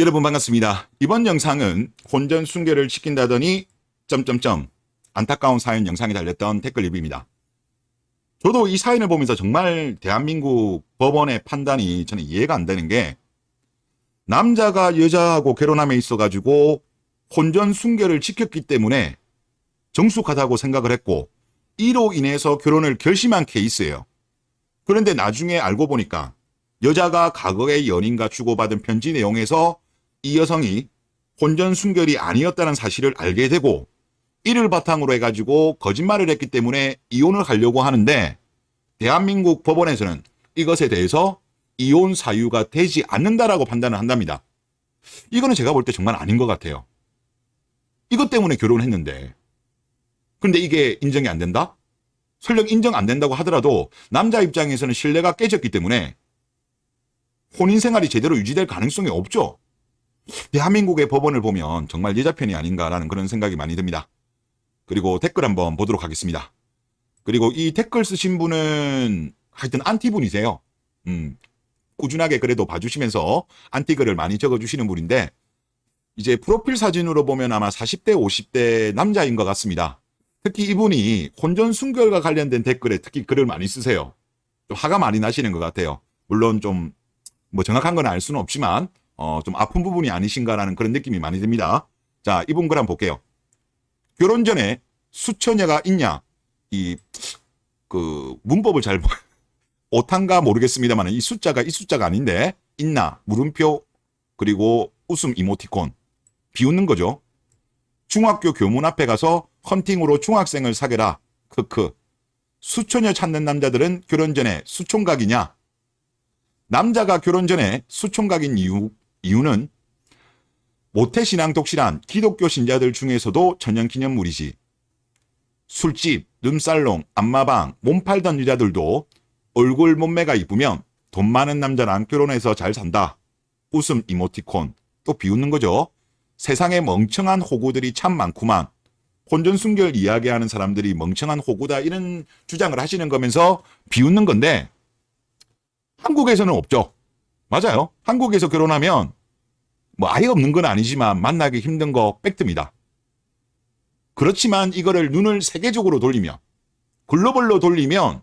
여러분 반갑습니다. 이번 영상은 혼전 순결을 시킨다더니 점점점 안타까운 사연 영상이 달렸던 댓글 리뷰입니다. 저도 이 사연을 보면서 정말 대한민국 법원의 판단이 저는 이해가 안 되는 게 남자가 여자하고 결혼함에 있어 가지고 혼전 순결을 지켰기 때문에 정숙하다고 생각을 했고 이로 인해서 결혼을 결심한 케이스예요. 그런데 나중에 알고 보니까 여자가 과거의 연인과 주고받은 편지 내용에서 이 여성이 혼전 순결이 아니었다는 사실을 알게 되고 이를 바탕으로 해가지고 거짓말을 했기 때문에 이혼을 하려고 하는데 대한민국 법원에서는 이것에 대해서 이혼 사유가 되지 않는다라고 판단을 한답니다. 이거는 제가 볼 때 정말 아닌 것 같아요. 이것 때문에 결혼했는데. 근데 이게 인정이 안 된다? 설령 인정 안 된다고 하더라도 남자 입장에서는 신뢰가 깨졌기 때문에 혼인 생활이 제대로 유지될 가능성이 없죠. 대한민국의 법원을 보면 정말 여자 편이 아닌가라는 그런 생각이 많이 듭니다. 그리고 댓글 한번 보도록 하겠습니다. 그리고 이 댓글 쓰신 분은 하여튼 안티분이세요. 음, 꾸준하게 그래도 봐주시면서 안티글을 많이 적어주시는 분인데 이제 프로필 사진으로 보면 아마 40대, 50대 남자인 것 같습니다. 특히 이분이 혼전 순결과 관련된 댓글에 특히 글을 많이 쓰세요. 좀 화가 많이 나시는 것 같아요. 물론 좀 뭐 정확한 건 알 수는 없지만 어, 좀 아픈 부분이 아니신가라는 그런 느낌이 많이 듭니다. 자, 이분 글 한번 볼게요. 결혼 전에 수처녀가 있냐? 이, 그, 문법을 잘, 보- 오탄가 모르겠습니다만 이 숫자가 이 숫자가 아닌데, 있나? 물음표, 그리고 웃음 이모티콘. 비웃는 거죠. 중학교 교문 앞에 가서 헌팅으로 중학생을 사귀라. 크크. 수처녀 찾는 남자들은 결혼 전에 수총각이냐? 남자가 결혼 전에 수총각인 이유, 이유는 모태신앙 독실한 기독교 신자들 중에서도 천연기념물이지. 술집, 룸살롱, 안마방, 몸 팔던 여자들도 얼굴 몸매가 이쁘면 돈 많은 남자랑 결혼해서 잘 산다. 웃음 이모티콘. 또 비웃는 거죠. 세상에 멍청한 호구들이 참 많구만. 혼전 순결 이야기하는 사람들이 멍청한 호구다 이런 주장을 하시는 거면서 비웃는 건데 한국에서는 없죠. 맞아요. 한국에서 결혼하면 뭐 아예 없는 건 아니지만 만나기 힘든 거 팩트입니다. 그렇지만 이거를 눈을 세계적으로 돌리면 글로벌로 돌리면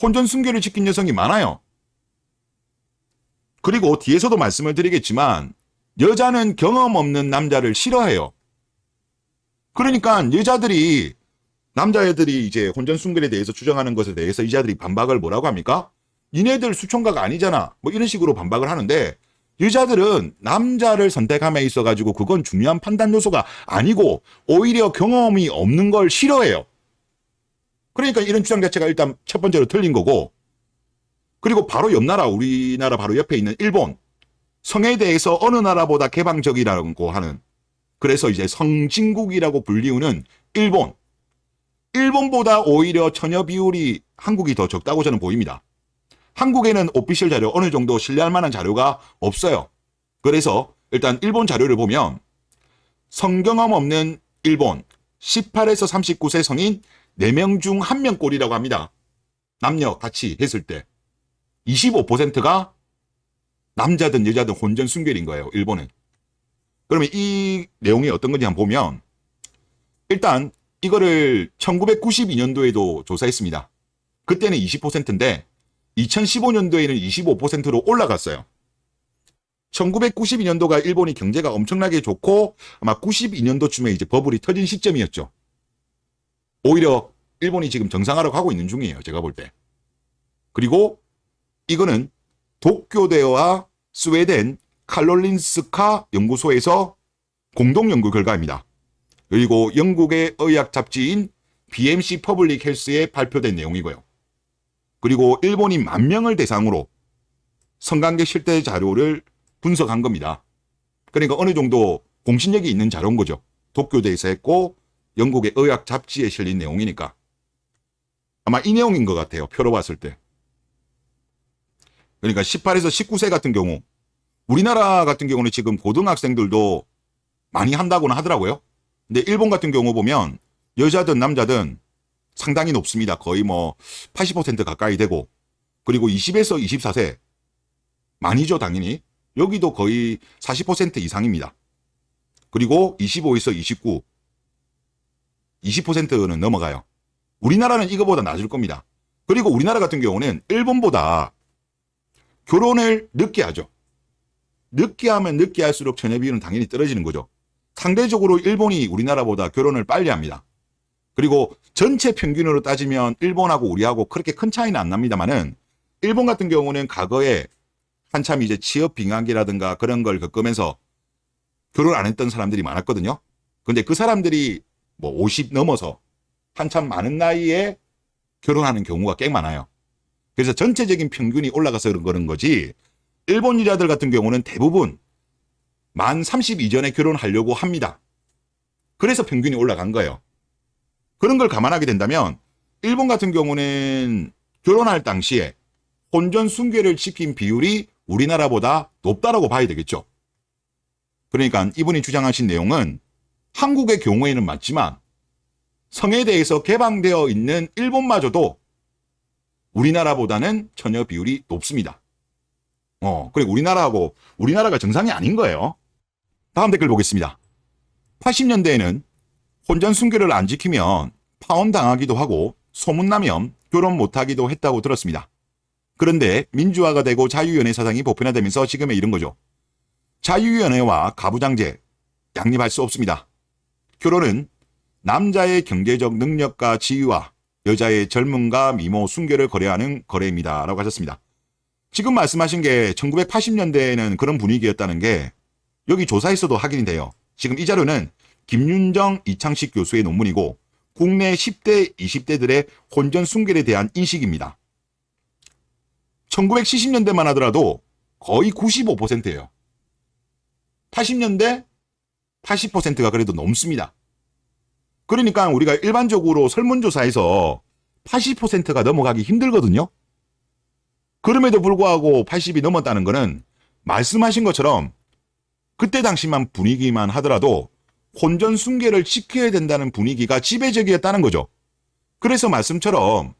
혼전 순결을 지킨 여성이 많아요. 그리고 뒤에서도 말씀을 드리겠지만 여자는 경험 없는 남자를 싫어해요. 그러니까 여자들이 남자애들이 이제 혼전 순결에 대해서 주장하는 것에 대해서 여자들이 반박을 뭐라고 합니까? 니네들 수총각 아니잖아. 뭐 이런 식으로 반박을 하는데 여자들은 남자를 선택함에 있어 가지고 그건 중요한 판단 요소가 아니고 오히려 경험이 없는 걸 싫어해요. 그러니까 이런 주장 자체가 일단 첫 번째로 틀린 거고 그리고 바로 옆 나라 우리나라 바로 옆에 있는 일본 성에 대해서 어느 나라보다 개방적이라고 하는 그래서 이제 성진국이라고 불리우는 일본 일본보다 오히려 처녀 비율이 한국이 더 적다고 저는 보입니다. 한국에는 오피셜 자료 어느 정도 신뢰할 만한 자료가 없어요. 그래서 일단 일본 자료를 보면 성경험 없는 일본 18에서 39세 성인 4명 중 1명 꼴이라고 합니다. 남녀 같이 했을 때 25%가 남자든 여자든 혼전 순결인 거예요. 일본은. 그러면 이 내용이 어떤 건지 한번 보면 일단 이거를 1992년도에도 조사했습니다. 그때는 20%인데 2015년도에는 25%로 올라갔어요. 1992년도가 일본이 경제가 엄청나게 좋고 아마 92년도쯤에 이제 버블이 터진 시점이었죠. 오히려 일본이 지금 정상화로 가고 있는 중이에요. 제가 볼 때. 그리고 이거는 도쿄대와 스웨덴 칼롤린스카 연구소에서 공동 연구 결과입니다. 그리고 영국의 의학 잡지인 BMC 퍼블릭 헬스에 발표된 내용이고요. 그리고 일본이 만 명을 대상으로 성관계 실태 자료를 분석한 겁니다. 그러니까 어느 정도 공신력이 있는 자료인 거죠. 도쿄대에서 했고 영국의 의학 잡지에 실린 내용이니까. 아마 이 내용인 것 같아요. 표로 봤을 때. 그러니까 18에서 19세 같은 경우 우리나라 같은 경우는 지금 고등학생들도 많이 한다고는 하더라고요. 근데 일본 같은 경우 보면 여자든 남자든 상당히 높습니다. 거의 뭐 80% 가까이 되고 그리고 20에서 24세 많이죠 당연히 여기도 거의 40% 이상입니다. 그리고 25에서 29, 20%는 넘어가요. 우리나라는 이거보다 낮을 겁니다. 그리고 우리나라 같은 경우는 일본보다 결혼을 늦게 하죠. 늦게 하면 늦게 할수록 처녀 비율은 당연히 떨어지는 거죠. 상대적으로 일본이 우리나라보다 결혼을 빨리 합니다. 그리고 전체 평균으로 따지면 일본하고 우리하고 그렇게 큰 차이는 안 납니다만은 일본 같은 경우는 과거에 한참 이제 취업 빙하기라든가 그런 걸 겪으면서 결혼 안 했던 사람들이 많았거든요. 근데 그 사람들이 뭐 50 넘어서 한참 많은 나이에 결혼하는 경우가 꽤 많아요. 그래서 전체적인 평균이 올라가서 그런 거지 일본 여자들 같은 경우는 대부분 만 30 이전에 결혼하려고 합니다. 그래서 평균이 올라간 거예요. 그런 걸 감안하게 된다면 일본 같은 경우는 결혼할 당시에 혼전 순결을 지킨 비율이 우리나라보다 높다라고 봐야 되겠죠. 그러니까 이분이 주장하신 내용은 한국의 경우에는 맞지만 성에 대해서 개방되어 있는 일본마저도 우리나라보다는 처녀 비율이 높습니다. 어, 그리고 우리나라하고 우리나라가 정상이 아닌 거예요. 다음 댓글 보겠습니다. 80년대에는 혼전 순결을 안 지키면 파혼 당하기도 하고 소문나면 결혼 못하기도 했다고 들었습니다. 그런데 민주화가 되고 자유연애 사상이 보편화되면서 지금에 이른 거죠. 자유연애와 가부장제 양립할 수 없습니다. 결혼은 남자의 경제적 능력과 지위와 여자의 젊음과 미모, 순결을 거래하는 거래입니다. 라고 하셨습니다. 지금 말씀하신 게 1980년대에는 그런 분위기였다는 게 여기 조사에서도 확인이 돼요. 지금 이 자료는 김윤정, 이창식 교수의 논문이고 국내 10대, 20대들의 혼전 순결에 대한 인식입니다. 1970년대만 하더라도 거의 95%예요. 80년대 80%가 그래도 넘습니다. 그러니까 우리가 일반적으로 설문조사에서 80%가 넘어가기 힘들거든요. 그럼에도 불구하고 80이 넘었다는 것은 말씀하신 것처럼 그때 당시만 분위기만 하더라도 혼전 순결을 지켜야 된다는 분위기가 지배적이었다는 거죠. 그래서 말씀처럼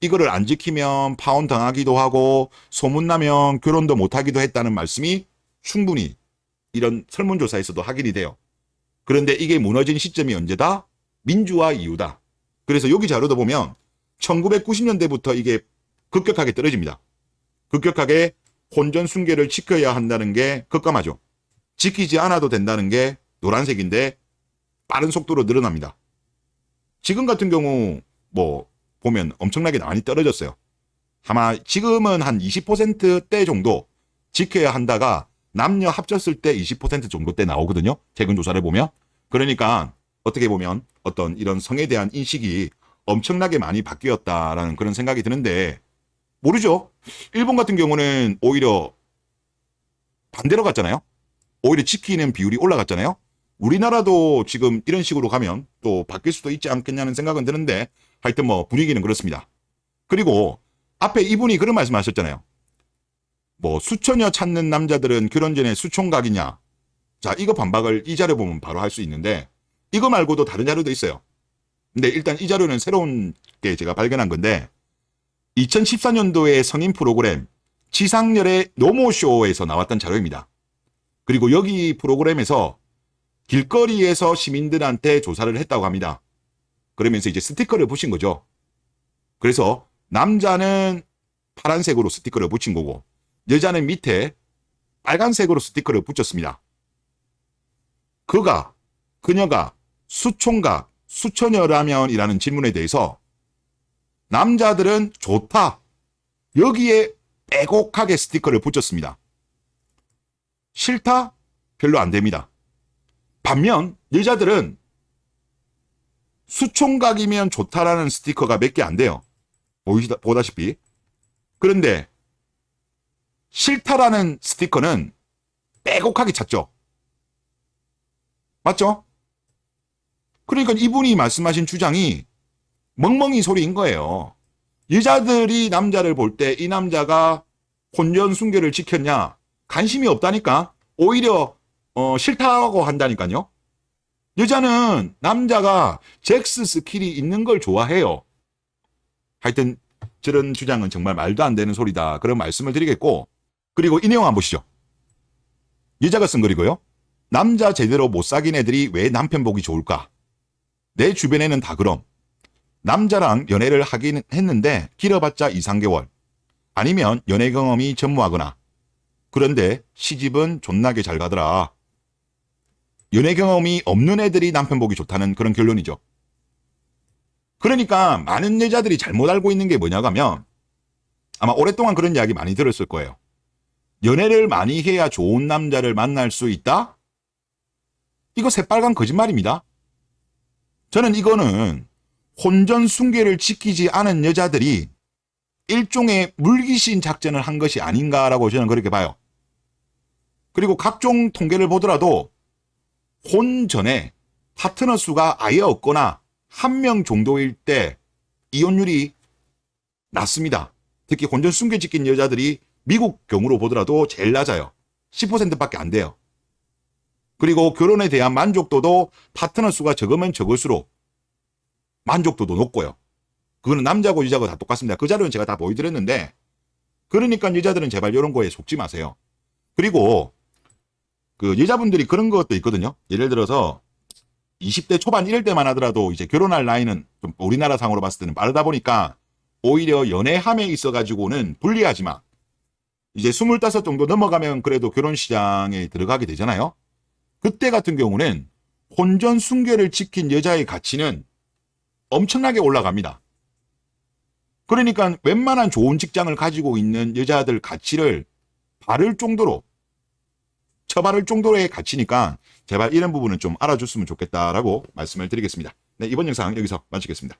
이거를 안 지키면 파혼 당하기도 하고 소문나면 결혼도 못하기도 했다는 말씀이 충분히 이런 설문조사에서도 확인이 돼요. 그런데 이게 무너진 시점이 언제다? 민주화 이후다. 그래서 여기 자료도 보면 1990년대부터 이게 급격하게 떨어집니다. 급격하게 혼전 순결을 지켜야 한다는 게 급감하죠. 지키지 않아도 된다는 게 노란색인데 빠른 속도로 늘어납니다. 지금 같은 경우 뭐 보면 엄청나게 많이 떨어졌어요. 아마 지금은 한 20%대 정도 지켜야 한다가 남녀 합쳤을 때 20% 정도 때 나오거든요. 최근 조사를 보면. 그러니까 어떻게 보면 어떤 이런 성에 대한 인식이 엄청나게 많이 바뀌었다라는 그런 생각이 드는데 모르죠. 일본 같은 경우는 오히려 반대로 갔잖아요. 오히려 지키는 비율이 올라갔잖아요. 우리나라도 지금 이런 식으로 가면 또 바뀔 수도 있지 않겠냐는 생각은 드는데 하여튼 뭐 분위기는 그렇습니다. 그리고 앞에 이분이 그런 말씀 하셨잖아요. 뭐 수천여 찾는 남자들은 결혼 전에 수총각이냐. 자, 이거 반박을 이 자료 보면 바로 할 수 있는데 이거 말고도 다른 자료도 있어요. 근데 일단 이 자료는 새로운 게 제가 발견한 건데 2014년도에 성인 프로그램 지상렬의 노모쇼에서 나왔던 자료입니다. 그리고 여기 프로그램에서 길거리에서 시민들한테 조사를 했다고 합니다. 그러면서 이제 스티커를 붙인 거죠. 그래서 남자는 파란색으로 스티커를 붙인 거고 여자는 밑에 빨간색으로 스티커를 붙였습니다. 그가 그녀가 수총각 수처녀라면이라는 질문에 대해서 남자들은 좋다. 여기에 빼곡하게 스티커를 붙였습니다. 싫다? 별로 안 됩니다. 반면 여자들은 수총각이면 좋다라는 스티커가 몇 개 안 돼요. 보이시다, 보다시피. 그런데 싫다라는 스티커는 빼곡하게 찾죠. 맞죠? 그러니까 이분이 말씀하신 주장이 멍멍이 소리인 거예요. 여자들이 남자를 볼 때 이 남자가 혼전 순결을 지켰냐 관심이 없다니까 오히려 어, 싫다고 한다니까요. 여자는 남자가 잭스 스킬이 있는 걸 좋아해요. 하여튼 저런 주장은 정말 말도 안 되는 소리다. 그런 말씀을 드리겠고 그리고 이 내용 한번 보시죠. 여자가 쓴 글이고요. 남자 제대로 못 사귄 애들이 왜 남편 보기 좋을까? 내 주변에는 다 그럼. 남자랑 연애를 하긴 했는데 길어봤자 2, 3개월. 아니면 연애 경험이 전무하거나. 그런데 시집은 존나게 잘 가더라. 연애 경험이 없는 애들이 남편 보기 좋다는 그런 결론이죠. 그러니까 많은 여자들이 잘못 알고 있는 게 뭐냐고 하면 아마 오랫동안 그런 이야기 많이 들었을 거예요. 연애를 많이 해야 좋은 남자를 만날 수 있다? 이거 새빨간 거짓말입니다. 저는 이거는 혼전 순계를 지키지 않은 여자들이 일종의 물귀신 작전을 한 것이 아닌가라고 저는 그렇게 봐요. 그리고 각종 통계를 보더라도 혼 전에 파트너 수가 아예 없거나 한 명 정도일 때 이혼율이 낮습니다. 특히 혼전 순계 지킨 여자들이 미국 경우로 보더라도 제일 낮아요. 10%밖에 안 돼요. 그리고 결혼에 대한 만족도도 파트너 수가 적으면 적을수록 만족도도 높고요. 그거는 남자고 여자고 다 똑같습니다. 그 자료는 제가 다 보여드렸는데 그러니까 여자들은 제발 이런 거에 속지 마세요. 그리고 그 여자분들이 그런 것도 있거든요. 예를 들어서 20대 초반 이럴 때만 하더라도 이제 결혼할 나이는 좀 우리나라 상으로 봤을 때는 빠르다 보니까 오히려 연애함에 있어 가지고는 불리하지만 이제 25 정도 넘어가면 그래도 결혼 시장에 들어가게 되잖아요. 그때 같은 경우는 혼전 순결을 지킨 여자의 가치는 엄청나게 올라갑니다. 그러니까 웬만한 좋은 직장을 가지고 있는 여자들 가치를 바를 정도로 처바를 정도의 가치니까 제발 이런 부분은 좀 알아줬으면 좋겠다라고 말씀을 드리겠습니다. 네, 이번 영상 여기서 마치겠습니다.